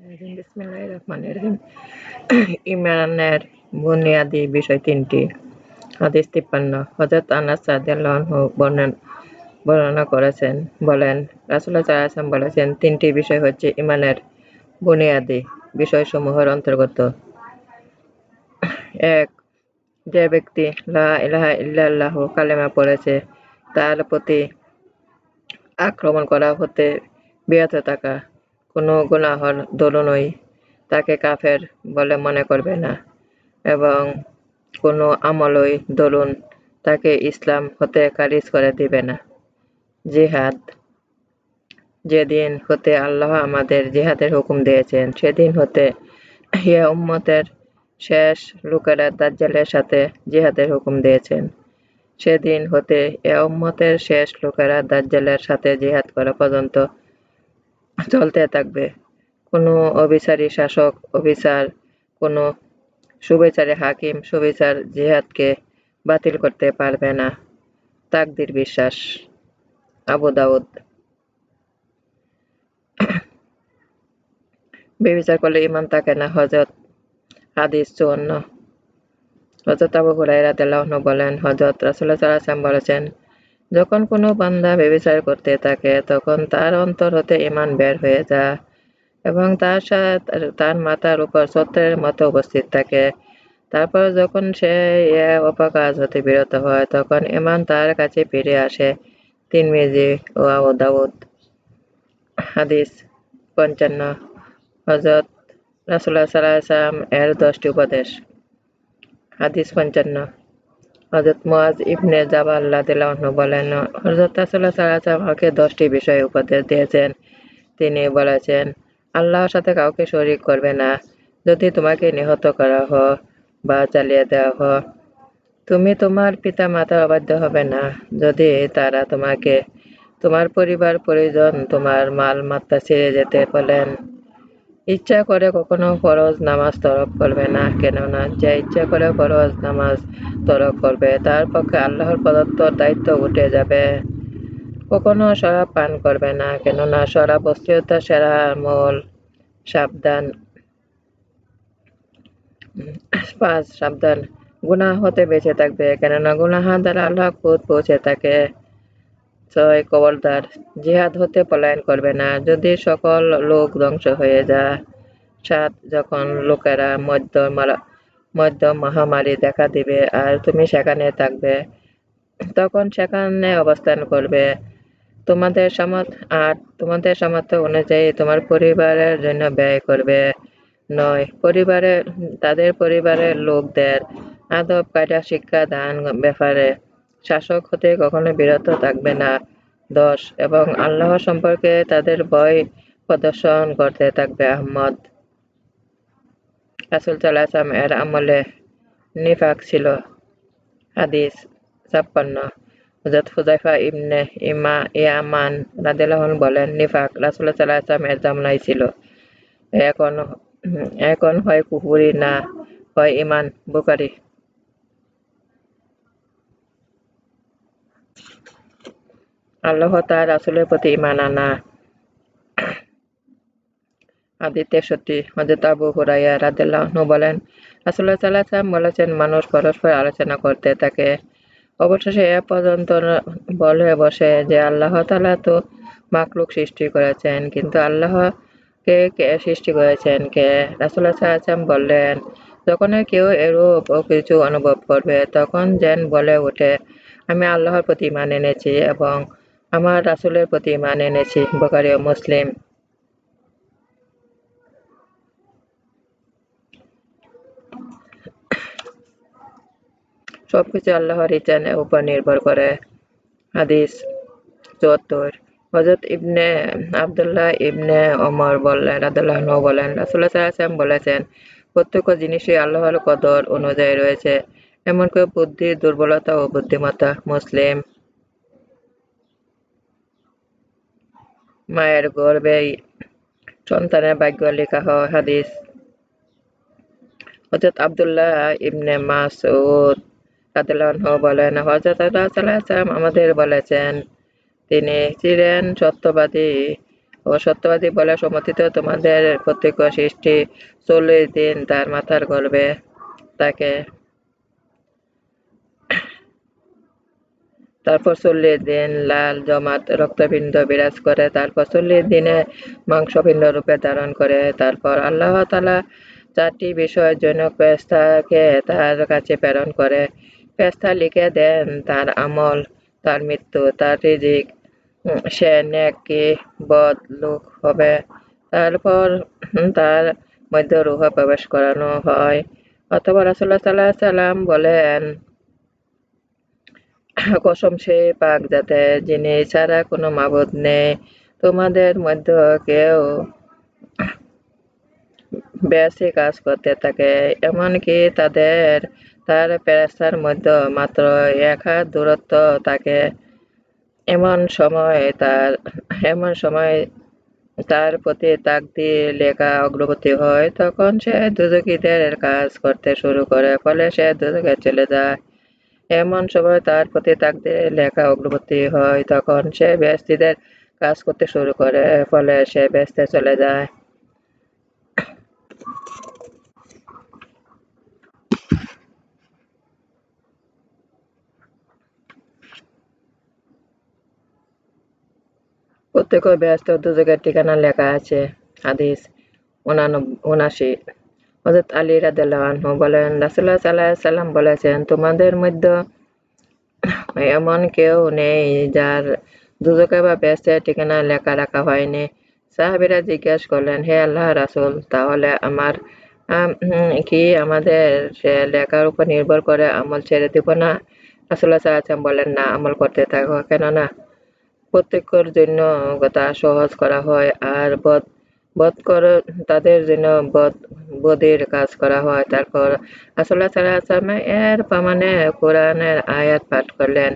রহিম ইমানের বুনিয়াদি বিষয় তিনটি হাদিস তিপ্পান্ন হজরত আনাস বর্ণনা করেছেন বলেন রাসূলুল্লাহ সাল্লাল্লাহু আলাইহি বলেছেন তিনটি বিষয় হচ্ছে ইমানের বুনিয়াদি বিষয়সমূহের অন্তর্গত এক যে ব্যক্তি লা ইলাহা ইল্লাল্লাহ কালেমা পড়েছে তার প্রতি আক্রমণ করা হতে বিরত থাকা কোনো গুনাহর দরুনই তাকে কাফের বলে মনে করবে না এবং কোনো আমলই দরুন তাকে ইসলাম হতে খারিজ করে দিবে না। জিহাদ, যেদিন হতে আল্লাহ আমাদের জিহাদের হুকুম দিয়েছেন, সেদিন হতে ইয়া উম্মতের শেষ লোকেরা দাজ্জালের সাথে জিহাদের হুকুম দিয়েছেন। সেদিন হতে এ উম্মতের শেষ লোকেরা দাজ্জালের সাথে জিহাদ করা পর্যন্ত চলতে থাকবে। কোনো অবিচারী শাসক অবিচার কোনো সুবিচারী হাকিম, সুবিচার জিহাদকে বাতিল করতে পারবে না। তাকদির বিশ্বাস। আবু দাউদ। বেবিচার করলে ইমান থাকে না হজরত হাদিস চুয়ান্ন। হজরত আবু হুরাইরা তেলাহন বলেন হজরত রাসুল্লাহ সাল্লাম বলেছেন যখন কোনো বান্দা বেবিচার করতে থাকে, তখন তার অন্তর হতে ইমান বের হয়ে যায় এবং তার সাথে, তার মাথার উপর সত্যের মতো উপস্থিত থাকে। তারপর যখন সে অপকাজ হতে বিরত হয়, তখন ইমান তার কাছে ফিরে আসে। তিন মেজি ও দাউদ। হাদিস পঞ্চান্ন। হজরত রাসুল্লাহ সাল্লাম এর দশটি উপদেশ। হাদিস পঞ্চান্ন। হজরত মোয়াজ ইবনে দিল্লাহ বলেন হজরত সাল্লাম আমাকে দশটি বিষয়ে উপদেশ দিয়েছেন। তিনি বলেছেন, আল্লাহর সাথে কাউকে শরিক করবে না। যদি তোমাকে নিহত করা হয় বা চালিয়ে দেওয়া হয় তুমি তোমার পিতা মাতা অবাধ্য হবে না। যদি তারা তোমাকে, তোমার পরিবার পরিজন তোমার মাল মাত্রা ছেড়ে যেতে বলেন ইচ্ছা করে কখনো ফরজ নামাজ তরক করবে না, কেননা যে ইচ্ছা করে ফরজ নামাজ তরক করবে, তার পক্ষে আল্লাহর প্রদত্ত দায়িত্ব উঠে যাবে। কখনো শরাব পান করবে না, কেননা শরাব অস্থিরতা সেরা মূল। সাবধান। পাঁচ, সাবধান। গুনাহ হতে বেঁচে থাকবে, কেননা গুনাহা দ্বারা আল্লাহ খুদ পৌঁছে থাকে। ছয় কবরদার। জিহাদ হতে পলায়ন করবে না। যদি সকল লোক ধ্বংস হয়ে যায়, সাত যখন লোকেরা মধ্য মধ্য মহামারী দেখা দিবে আর তুমি সেখানে থাকবে, তখন সেখানে অবস্থান করবে। তোমাদের সমর্থ আর তোমাদের সামর্থ্য অনুযায়ী তোমার পরিবারের জন্য ব্যয় করবে। নয়, পরিবারের, তাদের পরিবারের লোকদের আদব কায়দা শিক্ষা, দান, ব্যাপারে শাসক হতে কখনো বিরত থাকবে না দশ এবং আল্লাহ সম্পর্কে তাদের ভয় প্রদর্শন করতে থাকবে আহমদ। রাসুল সাল্লাহাম এর আমলে নিফাক ছিল। হাদিস ছাপ্পান্ন। হজরত হুজাইফা ইবনে ইমা ইয়ামান রাদিল্লাহন বলেন, নিফাক রাসুল্লাহ সাল্লাহাম এর জামলাই ছিল। এখন এখন হয় কুহুরি না হয় ইমান বুকারি। আল্লাহ তার রাসুলের প্রতি ইমান আনা। আদি তেষট্টি হজরত আবু হুরাইয়া রাদিল্লাহ বলেন রাসুল্লাহ সাল্লাহাম বলেছেন, মানুষ পরস্পর আলোচনা করতে থাকে। অবশেষে এ পর্যন্ত বলে বসে যে আল্লাহ তালা তো মাকলুক সৃষ্টি করেছেন, কিন্তু আল্লাহ কে কে সৃষ্টি করেছেন, কে? রাসুল্লাহ সাল্লাম বললেন যখন কেউ এরূপ কিছু অনুভব করবে, তখন যেন বলে ওঠে, আমি আল্লাহর প্রতি মান এনেছি এবং আমার রাসুলের প্রতি মান এনেছি বোকারি ও মুসলিম। সবকিছু আল্লাহর ইচ্ছানের উপর নির্ভর করে। হাদিস চুয়াত্তর। হজরত ইবনে আবদুল্লাহ ইবনে ওমর বললেন রাদুল্লাহ বলেন রাসুল্লাহ সাল্লাম বলেছেন, প্রত্যেক জিনিসই আল্লাহর কদর অনুযায়ী রয়েছে। এমনকি বুদ্ধি, দুর্বলতা ও বুদ্ধিমত্তা, মুসলিম। মায়ের গর্বে সন্তানের ভাগ্য লেখা হয় হাদিস। হজরত আবদুল্লাহ ইবনে মাসউদ রাদিয়াল্লাহু বলেন হজরত সাল্লাম আমাদের বলেছেন, তিনি ছিলেন সত্যবাদী ও সত্যবাদী বলে সমর্থিত। তোমাদের প্রত্যেক সৃষ্টি চল্লিশ দিন তার মাথার গর্বে তাকে তারপর চল্লিশ দিন লাল জমাট, রক্তপিণ্ড বিরাজ করে, তারপর চল্লিশ দিনে মাংসপিণ্ড রূপে ধারণ করে, তারপর আল্লাহ তালা চারটি বিষয়ের জন্য পেস্তাকে তার কাছে প্রেরণ করে। পেস্তা লিখে দেন, তার আমল, তার মৃত্যু, তার রিজিক সে নাকি বদ লোক হবে। তারপর তার মধ্যে রুহ প্রবেশ করানো হয়। অথবা রাসুল্লাহ সাল্লাহ সাল্লাম বলেন কসম সে পাক যাতে যিনি ছাড়া কোনো মাবুদ নেই। তোমাদের মধ্যে কেউ বেশি কাজ করতে থাকে, এমনকি তাদের, তার পেরাস্তার মধ্যে মাত্র এক হাত দূরত্ব থাকে। এমন সময় তার, এমন সময় তার প্রতি তাকদি লেখা অগ্রগতি হয়, তখন সে দুদকীদের কাজ করতে শুরু করে, ফলে সে দুদকে চলে যায়। এমন সময় তার প্রতি তাকদি লেখা অগ্রগতি হয়, তখন সে ব্যস্তিদের কাজ করতে শুরু করে, ফলে সে ব্যস্তে চলে যায়। প্রত্যেক ব্যস্ত, দুযোগের ঠিকানা লেখা আছে, হাদিস উনাশি। হজরত আলী রাদু বলেন রাসুল্লাহ সাল্লাহ সাল্লাম বলেছেন, তোমাদের মধ্যে এমন কেউ নেই যার দুজকে বা ব্যস্তের ঠিকানা লেখা রাখা হয়নি। সাহাবিরা জিজ্ঞেস করলেন, হে আল্লাহ রাসুল, তাহলে আমার কি আমাদের সে লেখার উপর নির্ভর করে আমল ছেড়ে দিব না? রাসুল্লাহ সাল্লাম বলেন, না, আমল করতে থাকো। কেননা প্রত্যেকের জন্য তা সহজ করা হয় আর বদ বধ কর, তাদের জন্য বদ বদির কাজ করা হয়। তারপর আসল্লাহ সাল্লাহ এর প্রমাণে কোরআনের আয়াত পাঠ করলেন।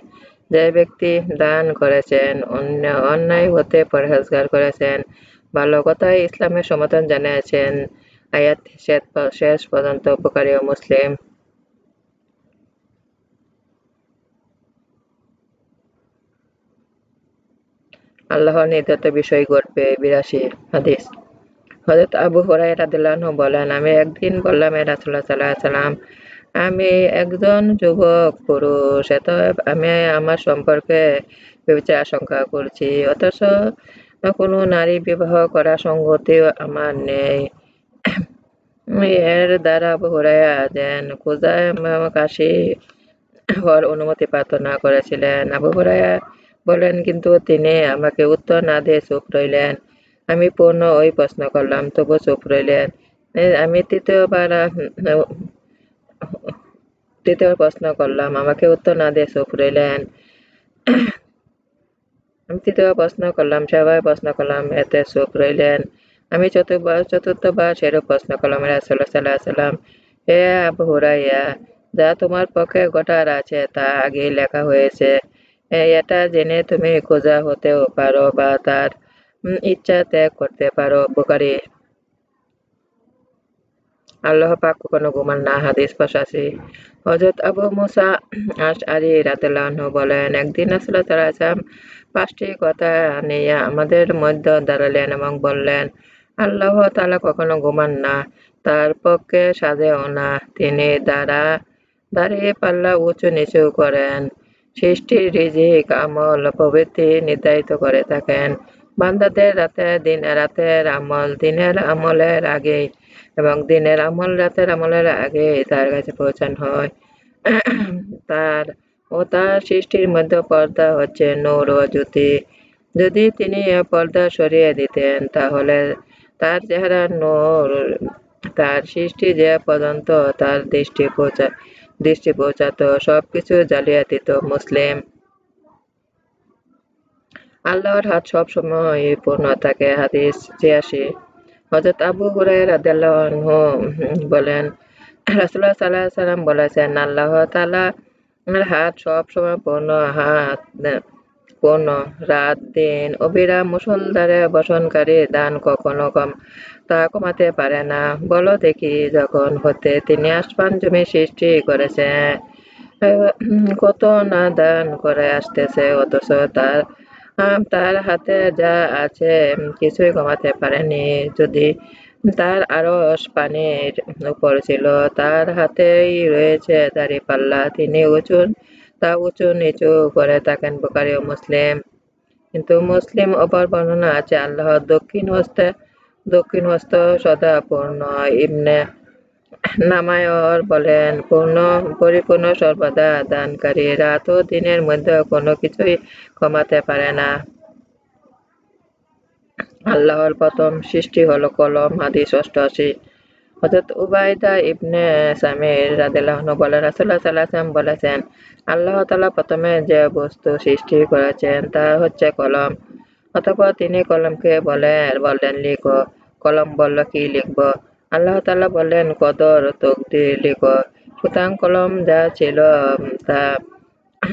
যে ব্যক্তি দান করেছেন, অন্য, অন্যায় হতে পরহেজগার করেছেন, ভালো কথায় ইসলামের সমর্থন জানিয়েছেন, আয়াত শেষ পর্যন্ত উপকারী মুসলিম। আল্লাহর নির্ধারিত বিষয় ঘটবে, বিরাশি হাদিস। হজরত আবু হরাই রাদিল্লাহ বলেন, আমি একদিন বললাম এ রাসুল্লাহ সাল্লাহ সাল্লাম আমি একজন যুবক পুরুষ এত আমি আমার সম্পর্কে বিবেচনা আশঙ্কা করছি, অথচ কোনো নারী বিবাহ করা সংগতিও আমার নেই। এর দ্বারা আবু হরাইয়া দেন খোঁজায় কাশি হওয়ার অনুমতি প্রার্থনা করেছিলেন। আবু হরাইয়া বলেন, কিন্তু তিনি আমাকে উত্তর না দিয়ে চুপ রইলেন। আমি পূর্ণ ওই প্রশ্ন করলাম তবু চুপ রইলেন। আমি তৃতীয়বার তৃতীয় প্রশ্ন করলাম, আমাকে উত্তর না দিয়ে চুপ রইলেন। আমি তৃতীয় প্রশ্ন করলাম, সবাই প্রশ্ন করলাম, এতে চুপ রইলেন। আমি চতুর্থবার চতুর্থবার সেরূপ প্রশ্ন করলাম রাসুল্লাহ সাল্লাহ সাল্লাম হে আবু হুরাইয়া যা তোমার পক্ষে ঘটার আছে, তা আগে লেখা হয়েছে। এটা জেনে তুমি খোঁজা হতেও পারো বা তার ইচ্ছা ত্যাগ করতে পারো উপকারী আল্লাহ পাক কোনো ঘুমান না, হাদিস পশাসি হজরত আবু মুসা আশ আরি রাতেলাহ বলেন, একদিন আসলে তারা পাঁচটি কথা নিয়ে আমাদের মধ্যে দাঁড়ালেন এবং বললেন, আল্লাহ তালা কখনো ঘুমান না, তার পক্ষে সাজেও না। তিনি দ্বারা, দাঁড়িয়ে পাল্লা উঁচু নিচু করেন। সৃষ্টির রিজিক, আমল প্রভৃতি নির্ধারিত করে থাকেন। বান্দাদের রাতে দিন রাতের আমল, দিনের আমলের আগেই এবং দিনের আমল, রাতের আমলের আগে তার কাছে পৌঁছানো হয়। তার ও তার সৃষ্টির মধ্যে পর্দা হচ্ছে নূর ও জ্যোতি। যদি তিনি পর্দা সরিয়ে দিতেন, তাহলে তার চেহারা নূর, তার সৃষ্টি যে পর্যন্ত তার দৃষ্টি পৌঁছা, দৃষ্টি পৌঁছাতো, সবকিছু দিত মুসলিম। আল্লাহর হাত সব সময় পূর্ণ থাকে, হাদিস ছিয়াশি। হজরত আবু হুরাই রাদিয়াল্লাহু বলেন, রাসূলুল্লাহ সাল্লাল্লাহু আলাইহি সাল্লাম বলেছেন, আল্লাহ তাআলা হাত সব সময় পূর্ণ, হাত পূর্ণ। রাত, দিন অবিরাম মুসলধারে বসনকারী দান কখনো কম তা কমাতে পারে না। বলো দেখি যখন হতে তিনি আসমান জমি সৃষ্টি করেছে, কত না দান করে আসতেছে, অথচ তার তার হাতে যা আছে কিছুই কমাতে পারেনি। যদি তার আরস পানির উপর ছিল, তার হাতেই রয়েছে দাড়ি পাল্লা। তিনি উঁচু, তা উঁচু নিচু করে থাকেন বোকারি ও মুসলিম। কিন্তু মুসলিম অপর বর্ণনা আছে, আল্লাহ দক্ষিণ হস্তে, দক্ষিণ হস্ত সদা পূর্ণ। ইবনে নামায়র বলেন, পূর্ণ পরিপূর্ণ সর্বদা দানকারী। রাত ও দিনের মধ্যে কোনো কিছুই কমাতে পারে না। আল্লাহর প্রথম সৃষ্টি হলো কলম, হাদিস অষ্টআশি। হজরত উবাইদা ইবনে সামির রাদিল্লাহ বলেন রাসুল্লাহ সাল্লাহাম বলেছেন, আল্লাহ তালা প্রথমে যে বস্তু সৃষ্টি করেছেন তা হচ্ছে কলম। অতপর তিনি কলমকে বলেন বললেন, লিখো। কলম বলল, কি লিখব? আল্লাহ তালা বললেন কদর তকদি লিখো সুতরাং কলম যা ছিল, তা,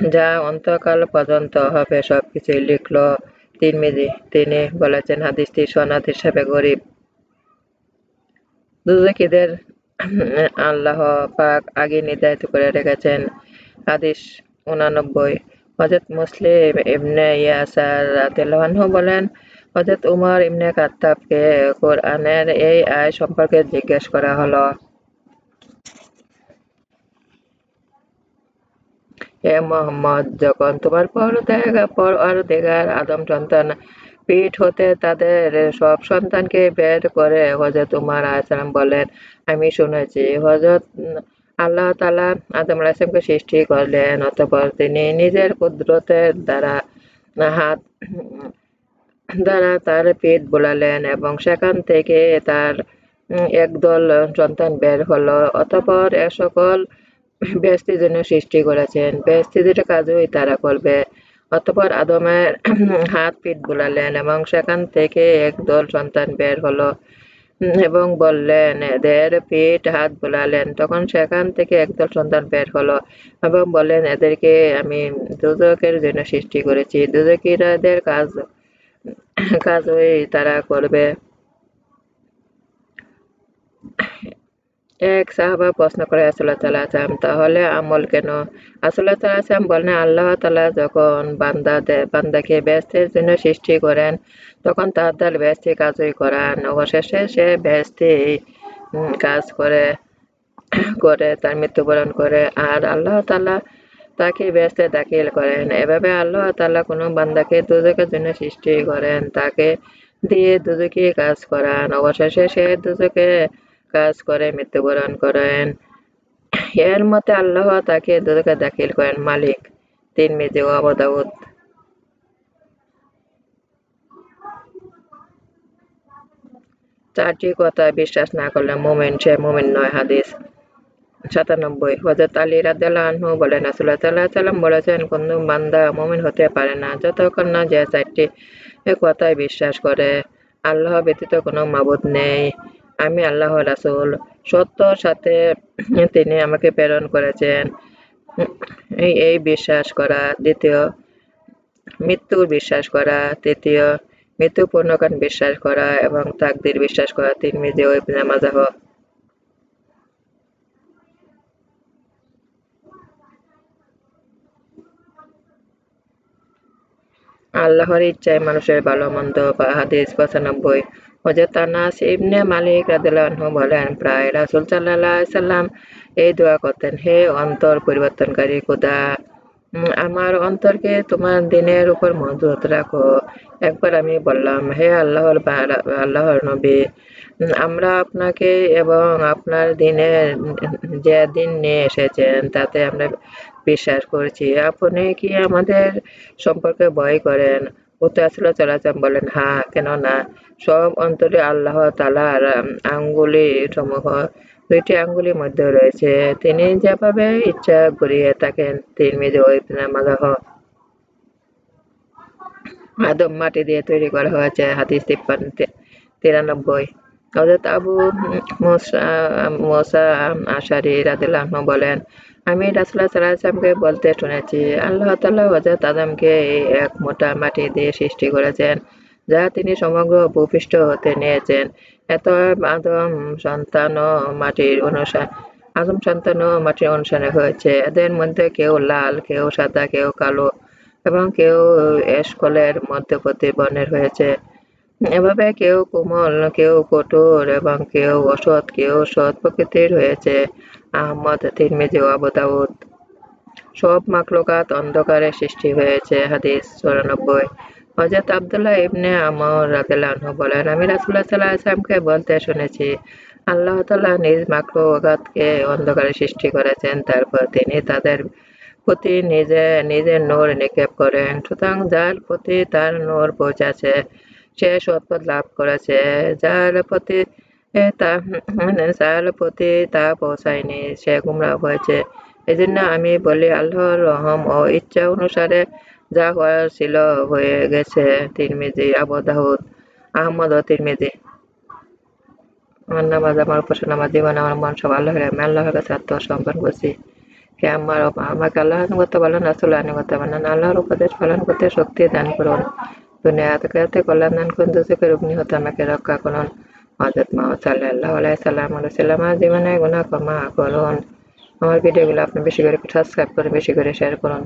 যা অন্তকাল পর্যন্ত হবে সবকিছুই লিখলো তিরমিজি। তিনি বলেছেন, হাদিসটি সনাদ হিসাবে গরিব। দুজকিদের আল্লাহ পাক আগে নির্ধারিত করে রেখেছেন। হাদিস উনানব্বই। হজরত মুসলিম ইবনে ইয়াসার রাদিল্লাহু বলেন হজরত উমর ইবনে কাত্তাবকে কোরআনের এই আয় সম্পর্কে জিজ্ঞেস করা হলো। হে মোহাম্মদ, যখন তোমার পর পর আর দেখার আদম সন্তান পিঠ হতে তাদের সব সন্তানকে বের করে হজরত উমার আলাইসালাম বলেন আমি শুনেছি হজরত আল্লাহ তালা আদম আলাইসলামকে সৃষ্টি করলেন, অতপর তিনি নিজের কুদরতের দ্বারা হাত দ্বারা তার পিঠ বোলালেন এবং সেখান থেকে তার একদল সন্তান বের হলো। অতপর এ সকল ব্যস্তির জন্য সৃষ্টি করেছেন। ব্যস্তিদের কাজই তারা করবে। অতপর আদমের হাত পিঠ বোলালেন এবং সেখান থেকে একদল সন্তান বের হলো এবং বললেন, এদের পিঠ হাত বোলালেন। তখন সেখান থেকে একদল সন্তান বের হলো এবং বললেন, এদেরকে আমি দুজকের জন্য সৃষ্টি করেছি। দুজকিরা এদের কাজ কাজই তারা করবে। এক সাহাবা প্রশ্ন করে আসল্লাহ তালা আসাম তাহলে আমল কেন? আসল্লাহ তালা আসাম বলেন আল্লাহ তালা যখন বান্দা বান্দাকে ব্যস্তের জন্য সৃষ্টি করেন, তখন তার দ্বার ব্যস্তি কাজই করান। অবশেষে সে ব্যস্তি কাজ করে করে তার মৃত্যুবরণ করে। আর আল্লাহ তালা তাকে ব্যস্তে দাখিল করেন। এভাবে আল্লাহ তালা কোনো বান্দাকে দুজকের জন্য সৃষ্টি করেন। তাকে দিয়ে দুজকে কাজ করান। অবশেষে সে দুজকে কাজ করে, মৃত্যুবরণ করেন। এর মতে আল্লাহ তাকে দুদকে দাখিল করেন। মালিক তিন মেজে ও আবদাউদ চারটি কথা বিশ্বাস না করলে মোমেন, সে মোমেন নয়, হাদিস। সাতানব্বই। হজরত আলী রাদু বলেন আসল্লাহ সাল্লাম বলেছেন, কোন বান্দা মোমেন হতে পারে না, যতক্ষণ না যে চারটি কথায় বিশ্বাস করে। আল্লাহ ব্যতীত কোনো মাবুদ নেই। আমি আল্লাহ রাসুল। সত্যর সাথে তিনি আমাকে প্রেরণ করেছেন। এই বিশ্বাস করা। দ্বিতীয়, মৃত্যুর বিশ্বাস করা। তৃতীয় মৃত্যু পূর্ণকান বিশ্বাস করা এবং তাকদির বিশ্বাস করা। তিন মিজে ওই মাজাহ আল্লাহর ইচ্ছায় মানুষের ভালো মন্দ বা হাদিস পঁচানব্বই। হজরত আনাস ইবনে মালিক রাদিল্লাহু বলেন, প্রায় রাসুল সাল্লাহ সাল্লাম এই দোয়া করতেন, হে অন্তর পরিবর্তনকারী খোদা আমার অন্তরকে তোমার দিনের উপর মজবুত রাখো। একবার আমি বললাম, হে আল্লাহর আল্লাহর নবী আমরা আপনাকে এবং আপনার দিনে, যে দিন নিয়ে এসেছেন, তাতে আমরা বিশ্বাস করছি। আপনি কি আমাদের সম্পর্কে ভয় করেন? উত্তর চলাচল বলেন হ্যাঁ কেন না সব অন্তরে আল্লাহ তালার আঙ্গুলি সমূহ, দুইটি আঙ্গুলির মধ্যে রয়েছে। তিনি যেভাবে ইচ্ছা করিয়ে থাকেন ওই মাদাহ আদম মাটি দিয়ে তৈরি করা হয়েছে। হাদিস তিপ্পান্ন তিরানব্বই। হজরত আবু মোসা আশারি রাদিল্লাহ বলেন, আমি রাসুল্লাহ সাল্লাহামকে বলতে শুনেছি, আল্লাহ তাল্লাহ হজরত আদমকে এই এক মোটা মাটি দিয়ে সৃষ্টি করেছেন, যা তিনি সমগ্র ভূপৃষ্ঠ হতে নিয়েছেন। এত আদম সন্তান ও মাটির অনুসার আদম সন্তান ও মাটির অনুসারে হয়েছে। এদের মধ্যে কেউ লাল, কেউ সাদা, কেউ কালো এবং কেউ এসকলের মধ্যবর্তী বর্ণের হয়েছে। এভাবে কেউ কোমল, কেউ কঠোর এবং কেউ অসৎ, কেউ সৎ প্রকৃতির হয়েছে। আহমদ তিরমিজি ও আবু দাউদ। সব মাকলুকাত অন্ধকারে সৃষ্টি হয়েছে, হাদিস চুরানব্বই। হজরত আবদুল্লাহ ইবনে আমর রাদিয়াল্লাহু বলেন, আমি রাসূলুল্লাহ সাল্লাল্লাহু আলাইহি ওয়াসাল্লামকে বলতে শুনেছি, আল্লাহ তাআলা নিজ মাকলুকাতকে অন্ধকারে সৃষ্টি করেছেন, তারপর তিনি তাদের প্রতি নিজে, নিজের নূর নিক্ষেপ করেন। সুতরাং যার প্রতি তার নূর পৌঁছাছে সে সৎপথ লাভ করেছে। যার এ তা যার প্রতি তা পৌঁছায়নি, সে গুমরাহ হয়েছে। এজন্য আমি বলি, আল্লাহর রহম ও ইচ্ছা অনুসারে যা হওয়ার হয়ে গেছে। তিরমিজি, আবু দাউদ, আহমদ ও তিরমিজি। আমার নামাজ, আমার উপাসনা আমার জীবন, আমার মন, সব আল্লাহর আমি আল্লাহর কাছে আত্মসমর্পণ করছি। কে আমার, আমাকে আল্লাহ আনুগত্য বলেন রাসুল আনুগত্য বলেন আল্লাহর উপদেশ পালন করতে শক্তি দান করুন। দুনিয়া থেকে কল্যাণ দান করুন অগ্নি হতে আমাকে রক্ষা করুন হজরত মোহাম্মদ সাল্লাহ আলাইসাল্লাম আলাইসাল্লাম আমার জীবনে গুণা ক্ষমা করুন আমার ভিডিওগুলো আপনি বেশি করে সাবস্ক্রাইব করে বেশি করে শেয়ার করুন